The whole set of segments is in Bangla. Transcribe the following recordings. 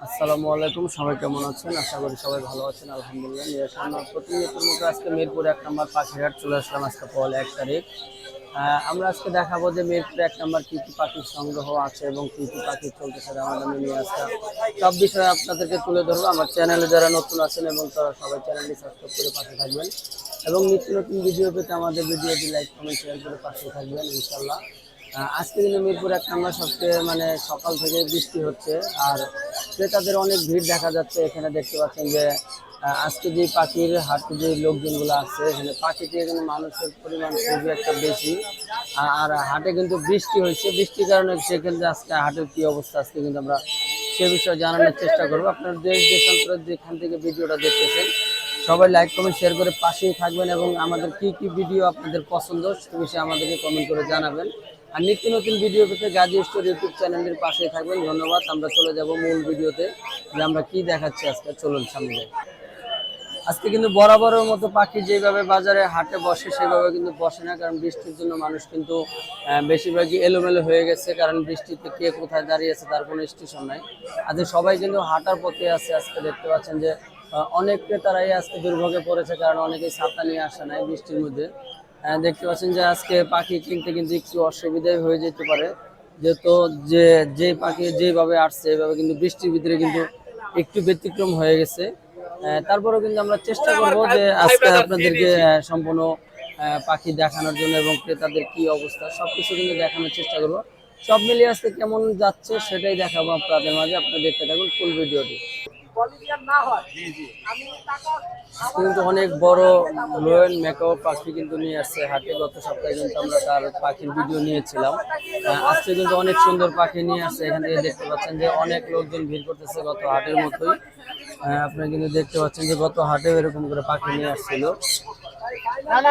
আসসালামু আলাইকুম, সবাই কেমন আছেন? আশা করি সবাই ভালো আছেন, আলহামদুলিল্লাহ, নিয়ে আসলাম প্রতিনিয়তের মতো আজকে মিরপুর এক নম্বর পাখিরহাট, চলে আসলাম আজকে পল এক তারিখ। আমরা আজকে দেখাবো যে মিরপুর এক নম্বর কী কী পাখির সংগ্রহ আছে এবং কী কী পাখি চলতেছে আমাদের নিয়ে আসা। সব বিষয়ে আপনাদেরকে তুলে ধরবো। আমার চ্যানেলে যারা নতুন আছেন এবং তারা সবাই চ্যানেলটি সাবস্ক্রাইব করে পাশে থাকবেন এবং নিত্য নতুন ভিডিও পেতে আমাদের ভিডিওটি লাইক, কমেন্ট শেয়ার করে পাশে থাকবেন ইনশাল্লাহ আজকে কিন্তু মিরপুর এক নম্বর সবচেয়ে মানে সকাল থেকে বৃষ্টি হচ্ছে আর ক্রেতাদের অনেক ভিড় দেখা যাচ্ছে। এখানে দেখতে পাচ্ছেন যে আজকে যে পাখির হাটে যে লোকজনগুলো আছে, এখানে পাখিতে এখানে মানুষের পরিমাণ খুবই একটা বেশি। আর হাটে কিন্তু বৃষ্টি হয়েছে। বৃষ্টির কারণে সেক্ষেত্রে আজকে হাটের কি অবস্থা, আজকে কিন্তু আমরা সে বিষয়ে জানানোর চেষ্টা করব। আপনার দেশ দেশান্তরের যেখান থেকে ভিডিওটা দেখতেছেন, সবাই লাইক কমেন্ট শেয়ার করে পাশেই থাকবেন এবং আমাদের কি কি ভিডিও আপনাদের পছন্দ, সে বিষয়ে আমাদেরকে কমেন্ট করে জানাবেন। আর নিত্য নতুন ভিডিও পেতে গাজী স্টোর ইউটিউব চ্যানেলের পাশেই থাকবেন। ধন্যবাদ। আমরা চলে যাব মূল ভিডিওতে যে আমরা কি দেখাচ্ছি আজকে। চলুন সামনে আজকে কিন্তু বরাবরের মতো পাখি যেভাবে বাজারে হাটে বসে, সেভাবে কিন্তু বসে না, কারণ বৃষ্টির জন্য মানুষ কিন্তু বেশিরভাগই এলোমেলো হয়ে গেছে, কারণ বৃষ্টিতে কে কোথায় দাঁড়িয়ে আছে তার কোনো স্টেশন নাই। আজকে সবাই কিন্তু হাঁটার পথে আছে, আজকে দেখতে পাচ্ছেন যে অনেক ক্রেতারাই আজকে দুর্ভোগে পড়েছে, কারণ অনেকেই ছাতা নিয়ে আসে নাই বৃষ্টির মধ্যে। দেখতে পাচ্ছেন যে আজকে পাখি কিনতে কিন্তু একটু অসুবিধাই হয়ে যেতে পারে। যেহেতু যে যে পাখি যেভাবে আসছে এভাবে কিন্তু বৃষ্টির ভিতরে কিন্তু একটু ব্যতিক্রম হয়ে গেছে। তারপরেও কিন্তু আমরা চেষ্টা করব যে আজকে আপনাদেরকে সম্পূর্ণ পাখি দেখানোর জন্য এবং ক্রেতাদের কি অবস্থা সবকিছু কিন্তু দেখানোর চেষ্টা করব। সব মিলিয়ে আজকে কেমন যাচ্ছে সেটাই দেখাবো আপনাদের মাঝে। আপনারা দেখতে থাকুন ফুল ভিডিওটি। কিন্তু অনেক বড় লোয়েন মেকাও পাখি কিন্তু নিয়ে আসছে হাটে গত সপ্তাহে কিন্তু আমরা তার পাখির ভিডিও নিয়েছিলাম। আজকে কিন্তু অনেক সুন্দর পাখি নিয়ে আসছে এখান থেকে দেখতে পাচ্ছেন যে অনেক লোকজন ভিড় করতেছে গত হাটের মতোই। আহ, আপনারা কিন্তু দেখতে পাচ্ছেন যে গত হাটেও এরকম করে পাখি নিয়ে আসছিল। না না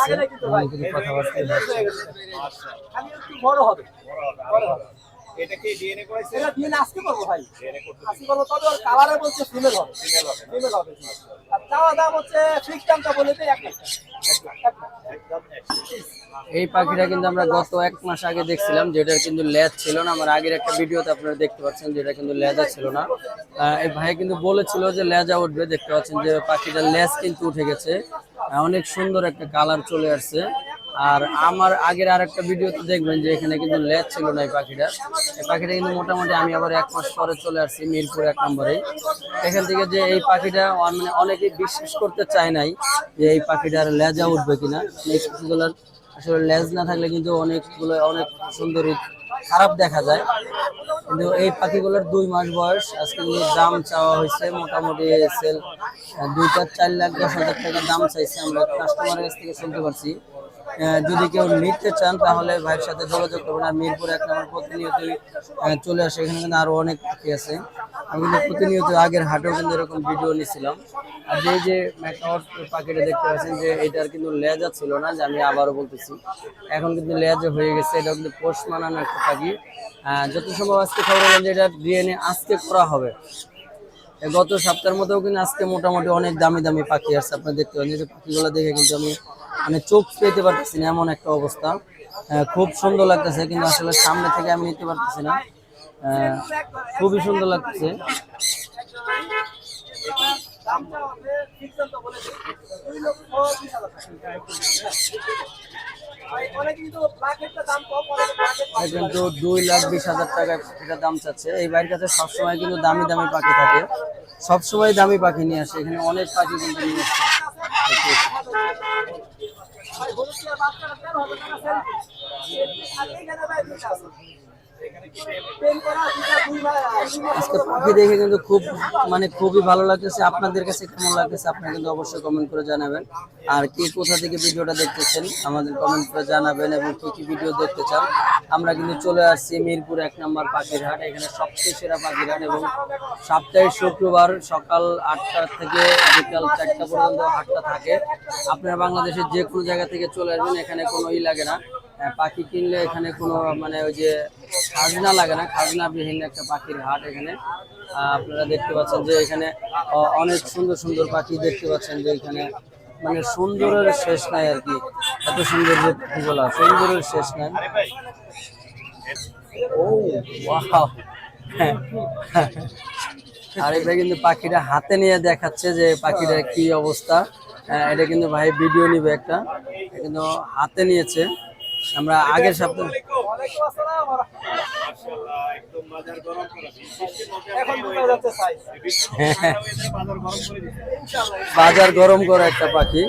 আসছে এবং কিন্তু কথাবার্তা হচ্ছে। খালি একটু বড় হবে। বড় হবে এটা কি ডিএনএ করেছে? এটা দিয়ে আজকে করব ভাই। ডিএনএ করতে আজকে করব। তবে ওর কালারে বলছে ফিমেল হবে। ফিমেল হবে। আর চাওয়া দাম হচ্ছে ফিক্স দামটা বলে দিই এক লাখ টাকা। এক লাখ এক লাখ। একদম একশো। এই পাখিটা কিন্তু আমরা গত এক মাস আগে দেখছিলাম যেটার কিন্তু লেজ ছিল না। আমার আগের একটা ভিডিওতে আপনারা দেখতে পাচ্ছেন যেটা কিন্তু লেজা ছিল না। আহ, এই ভাই কিন্তু বলেছিল যে লেজা উঠবে। দেখতে পাচ্ছেন যে পাখিটার লেজ কিন্তু উঠে গেছে। অনেক সুন্দর একটা কালার চলে আসছে। আর আমার আগের আর একটা ভিডিওতে দেখবেন যে এখানে কিন্তু লেজ ছিল না এই পাখিটা। এই পাখিটা কিন্তু মোটামুটি আমি আবার এক মাস পরে চলে আসছি মিরপুর এক নম্বরে। এখান থেকে যে এই পাখিটা মানে অনেকেই বিশ্বাস করতে চায় নাই যে এই পাখিটার লেজা উঠবে কিনা। আসলে লেজ না থাকলে কিন্তু অনেকগুলো অনেক সুন্দরী খারাপ দেখা যায়। কিন্তু এই পাখিগুলোর দুই মাস বয়স। আজকে দাম চাওয়া হয়েছে মোটামুটি সেল দুই চার লাখ, দশ হাজার টাকা দাম চাইছে আমরা কাস্টমারের কাছ থেকে শুনতে পারছি। যদি কেউ নিতে চান তাহলে ভাইয়ের সাথে যোগাযোগ করবেন। আর মিরপুর এক নম্বর প্রতিনিয়তই চলে আসে। এখানে কিন্তু আরও অনেক পাখি আছে। আমি কিন্তু প্রতিনিয়ত আগের হাটেও কিন্তু এরকম ভিডিও নিছিলাম আর যে যে ম্যাকাওয়ার পাখিটা দেখতে পাচ্ছেন যে এটার কিন্তু লেজা ছিল না, যে আমি আবারও বলতেছি। এখন কিন্তু লেজা হয়ে গেছে এটা কিন্তু পোষ মানানো একটা পাখি। যত সম্ভব আজকে খবর হলো যে এটা ডিএনএ আজকে করা হবে। গত সপ্তাহের মধ্যেও কিন্তু আজকে মোটামুটি অনেক দামি দামি পাখি আসছে আপনি দেখতে পাচ্ছেন। যে পাখিগুলো দেখে কিন্তু আমি মানে চোখ পেতে পারতেছি না, এমন একটা অবস্থা। খুব সুন্দর লাগতেছে, কিন্তু আসলে সামনে থেকে আমি নিতে পারতেছি না। খুবই সুন্দর লাগছে। দিই দুই লক্ষ বিশ হাজার টাকা। ভাই, অনেকে কিন্তু প্লাকেটটা দাম কম অনেকে প্লাকেট এটা কিন্তু দুই লাখ বিশ হাজার টাকা এটা দাম চাচ্ছে। এই বাড়ির কাছে সবসময় কিন্তু দামি দামি পাখি থাকে। সবসময় দামি পাখি নিয়ে আসে। এখানে অনেক পাখি কিন্তু নিয়ে আসছে আজকে পাখি দেখে কিন্তু খুব মানে খুবই ভালো লাগতেছে। আপনাদের কাছে কেমন লাগতেছে? আপনারা কিন্তু অবশ্যই কমেন্ট করে জানাবেন। আর কে কোথা থেকে ভিডিওটা দেখতেছেন, আমাদের কমেন্ট করে জানাবেন এবং কি কি ভিডিও দেখতে চান। আমরা কিন্তু চলে আসছি মিরপুর এক নম্বর পাখির হাট এখানে সবচেয়ে সেরা পাখির হাট এবং সাপ্তাহিক শুক্রবার সকাল আটটা থেকে বিকাল চারটা পর্যন্ত হাটটা থাকে। আপনারা বাংলাদেশের যে কোনো জায়গা থেকে চলে আসবেন, এখানে কোনো ই লাগে না। পাখি কিনলে এখানে কোনো মানে ওই যে খাজনা লাগে না খাজনা বিহীন একটা পাখির হাট এখানে। আপনারা দেখতে পাচ্ছেন যে এখানে অনেক সুন্দর সুন্দর পাখি দেখতে পাচ্ছেন যে এখানে মানে সুন্দরের শেষ নাই আর কি। এত সুন্দর যে পাখিগুলা সুন্দরের শেষ নাই। ও, ওয়াও। আর এটা কিন্তু পাখিটা হাতে নিয়ে দেখাচ্ছে যে পাখিটার কি অবস্থা। এটা কিন্তু ভাই ভিডিও নিবে একটা। কিন্তু হাতে নিয়েছে। আমরা আগের সপ্তাহে বাজার গরম করা একটা পাখি।